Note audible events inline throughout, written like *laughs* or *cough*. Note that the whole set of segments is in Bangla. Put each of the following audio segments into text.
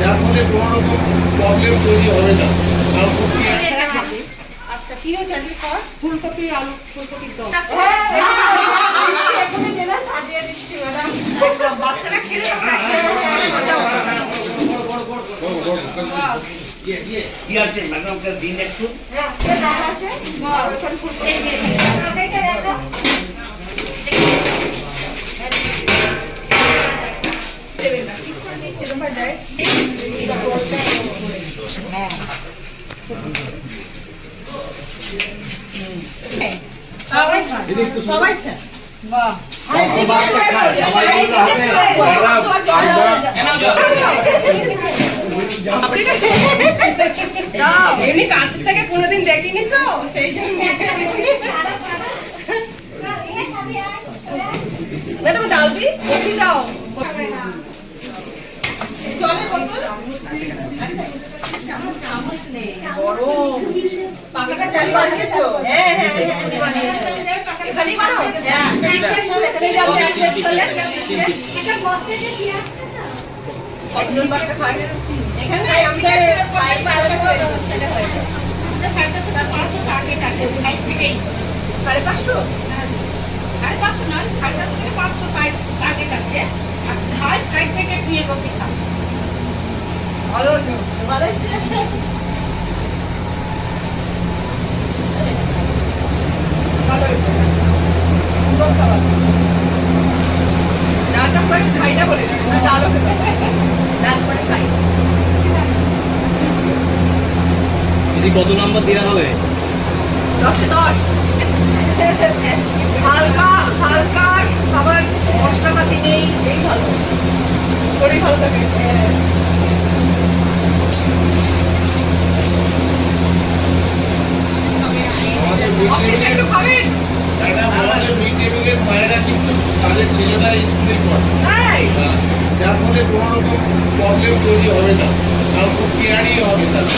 যার ফলে কোনো রকম প্রবলেম তৈরি হবে না। আর আচ্ছা কি হয়েছে ফুলকপি আলু ফুলকপির দম আচ্ছা। বাচ্চারা খেলে কি আছে? ম্যাডামকে দিন একটু। খায় এমনি কাছের থেকে কোনোদিন দেখিনি তো সেই জন্য। ম্যাডাম ডাল দি দাও। সাড়ে পাঁচশো সাড়ে পাঁচশো নয় সাড়ে পাঁচশো থেকে পাঁচশো টার্গেট আছে আর থেকে দিয়ে কপি খাচ্ছে ভালো ডালটা খাই না বলে হয়। ডাল খাই। কত নম্বর দেওয়া হবে? দশে দশ। হালকা হালকা খাবার মশলাপাতি নেই। এই ভালো। শরীর ভালো থাকে। তাদের ছেলেরা স্কুলে পড়ে হ্যাঁ, যার ফলে কোনো রকম প্রবলেম তৈরি হবে না আর খুব কেয়ারই হবে তারা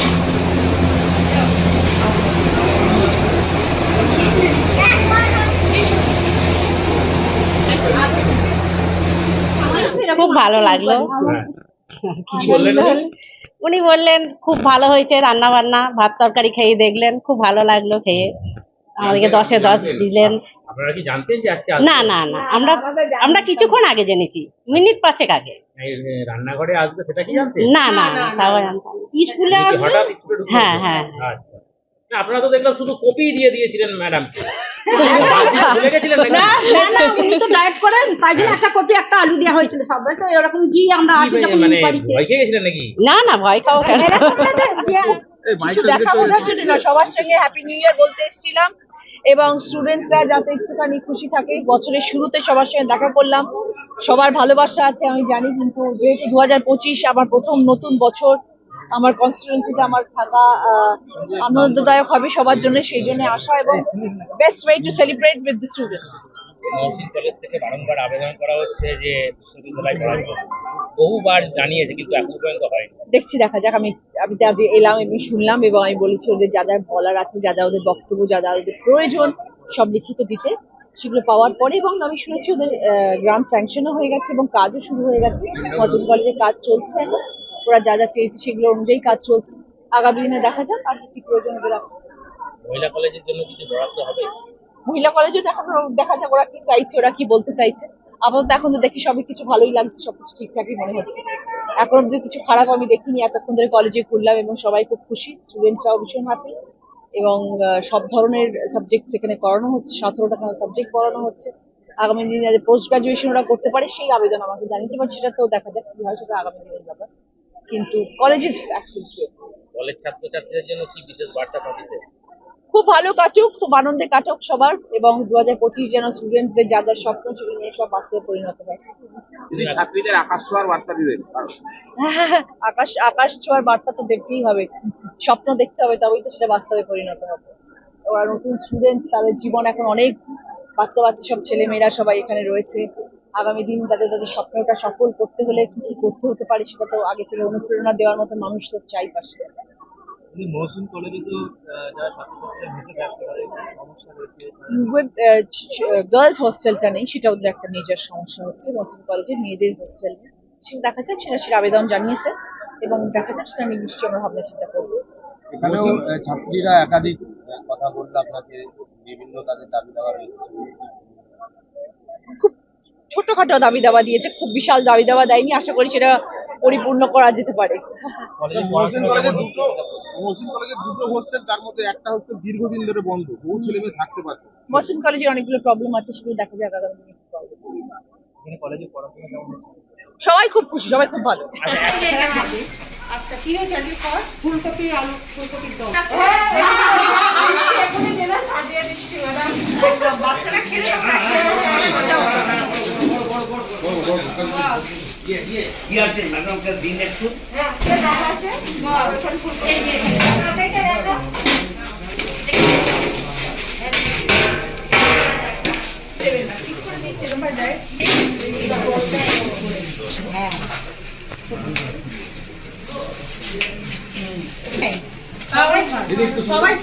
খুব ভালো লাগল বললেন? উনি বললেন খুব ভালো হয়েছে রান্না বান্না ভাত তরকারি খেয়ে দেখলেন খুব ভালো লাগল খেয়ে। আমাদেরকে দশে দশ দিলেন। আপনারা কি জানতেন যে আজকে না না না আমরা আমরা কিছুক্ষণ আগে জেনেছি মিনিট পাঁচেক আগে। রান্নাঘরে আসবে সেটা কি না না না তাও জানতাম স্কুলে আসবে? হ্যাঁ, হ্যাঁ। আচ্ছা। আপনারা তো দেখলাম শুধু কপি দিয়ে দিয়েছিলেন নাকি? না না না উনি তো ডায়েট করেন তাই জন্য একটা কপি একটা আলু দেওয়া হয়েছিল সবাই তো এরকম কি আমরা আসি মানে- যখন মানে ভয় খেয়ে গেছিলেন নাকি? না না ভয় খাও কেন? কিছু দেখা বোঝার জন্য না সবার সঙ্গে হ্যাপি নিউ ইয়ার বলতে এসেছিলাম। এবং স্টুডেন্টসরা যাতে একটুখানি খুশি থাকে বছরের শুরুতে সবার সঙ্গে দেখা করলাম। সবার ভালোবাসা আছে আমি জানি কিন্তু যেহেতু দু হাজার পঁচিশ আমার প্রথম নতুন বছর আমার কনস্টিটুয়েন্সিতে আমার থাকা আনন্দদায়ক হবে সবার জন্য সেই জন্য আসা এবং best way to celebrate with the students college থেকে বারংবার আবেদন করা হচ্ছে যে বিশ্ববিদ্যালয় করার বহুবার জানিয়েছে কিন্তু এখন পর্যন্ত হয়নি। দেখছি দেখা যাক। আমি আমি তাদের এলাম এবং শুনলাম এবং আমি বলেছি ওদের যা যা বলার আছে যা যা ওদের বক্তব্য যা যা ওদের প্রয়োজন সব লিখিত দিতে। সেগুলো পাওয়ার পরে এবং আমি শুনেছি ওদের গ্রান্ট স্যাংশনও হয়ে গেছে এবং কাজও শুরু হয়ে গেছে। মসজিদ কলেজে কাজ চলছে এখন। ওরা যা যা চেয়েছে সেগুলো অনুযায়ী কাজ চলছে। আগামী দিনে দেখা যাক আর কি প্রয়োজন ওদের আছে। মহিলা কলেজের জন্য কিছু বরাদ্দ হবে? মহিলা কলেজে দেখা দেখা যাক ওরা কি চাইছে ওরা কি বলতে চাইছে। আপাতত এখন তো দেখি সবই কিছু ভালোই লাগছে সবকিছু ঠিকঠাকই মনে হচ্ছে। এখন অব্দি কিছু খারাপ আমি দেখিনি এতক্ষণ ধরে কলেজে ঘুরলাম এবং সবাই খুব খুশি স্টুডেন্টসরাও ভীষণ হ্যাপি এবং সব ধরনের সাবজেক্ট সেখানে করানো হচ্ছে সতেরোটা সাবজেক্ট পড়ানো হচ্ছে। আগামী দিনে পোস্ট গ্রাজুয়েশন ওরা করতে পারে সেই আবেদন আমাকে জানিয়েছে বাট সেটা তো দেখা যাক কি হয় সেটা আগামী দিনের ব্যাপার। কিন্তু কলেজ ইজ কলেজ ছাত্রছাত্রীদের জন্য কি বিশেষ বার্তা পাঠিয়েছে? খুব ভালো কাটুক খুব আনন্দে কাটুক সবার এবং দু হাজার পঁচিশ যেন স্টুডেন্টদের যা যা স্বপ্ন সেগুলো নিয়ে সব বাস্তবে পরিণত হয়। ছাত্রীদের আকাশ ছোঁয়ার বার্তা দিবেন *laughs* আকাশ আকাশ ছোঁয়ার বার্তা তো দেখতেই হবে স্বপ্ন দেখতে হবে তবেই তো সেটা বাস্তবে পরিণত হবে। ওরা নতুন স্টুডেন্টস তাদের জীবন এখন অনেক বাচ্চা বাচ্চা সব ছেলে মেয়েরা সবাই এখানে রয়েছে। আগামী দিন তাদের তাদের স্বপ্নটা সফল করতে হলে কি কি করতে হতে পারে সেটা তো আগে থেকে অনুপ্রেরণা দেওয়ার মতো মানুষ তো চাই পাশে। নরসিং কলেজে তো যারা ছাত্রছাত্রীরা মেসে থাকতে পারে সমস্যা রয়েছে? গার্লস হোস্টেলটা নেই সেটা ওদের একটা মেজর সমস্যা হচ্ছে মসজিদ কলেজে মেয়েদের হোস্টেল সেটা দেখা যাক সেটা সেটা আবেদন জানিয়েছে এবং দেখা যাচ্ছে আমি নিশ্চয়ই আমরা ভাবনা চিন্তা করব। এখানেও ছাত্রীরা একাধিক কথা বলল আপনাকে বিভিন্ন তাদের দাবি দেওয়া রয়েছে। খুব ছোটখাটো দাবি দাবা দিয়েছে খুব বিশাল দাবি দাবা দেয়নি আশা করি সেটা পরিপূর্ণ করা যেতে পারে। মহসিন কলেজে দুটো মহসিন কলেজে দুটো হোস্টেল তার মধ্যে একটা হোস্টেল দীর্ঘদিন ধরে বন্ধ বহু ছেলে মেয়ে থাকতে পারছে না। মহসিন কলেজের অনেকগুলো প্রবলেম আছে সেগুলো দেখা যাক আগামী? সবাই খুব খুশি সবাই খুব ভালো। আচ্ছা কি হয়েছে ফুলকপি আলু ফুলকপির দম। বাচ্চারা খেলে আমরা খেলে মজা হবে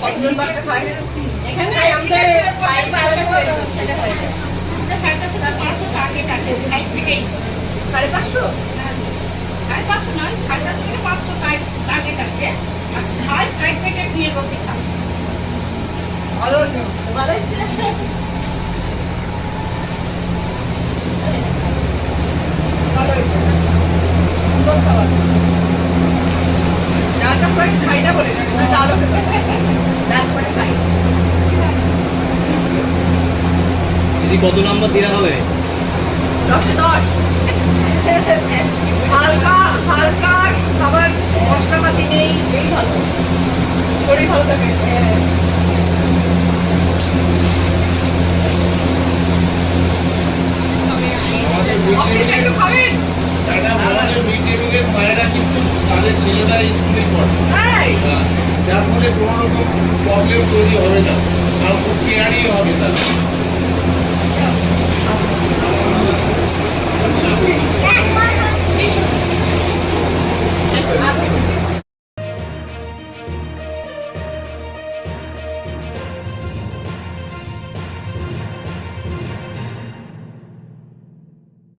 কতজন বাচ্চা খায় পাঁচশো পাঁচশো পাঁচশো সাড়ে পাঁচশো নয় সাড়ে পাঁচশো থেকে পাঁচশো টার্গেট আছে আর ফাইভ ফাইভ হয়েছে সুন্দর খাবার ডালটা পরে খাই না বলে না ডালও খেতে হয়। ডাল পরে খাই দিদি কত নম্বর দেওয়া হবে? দশে দশ। হালকা হালকা খাবার মশলাপাতি নেই এই ভালো। শরীর ভালো থাকে কিন্তু তাদের ছেলেরা স্কুলে পড়ে। হ্যাঁ, যার ফলে কোনো রকম প্রবলেম তৈরি হবে না। খুব কেয়ারই হবে তারা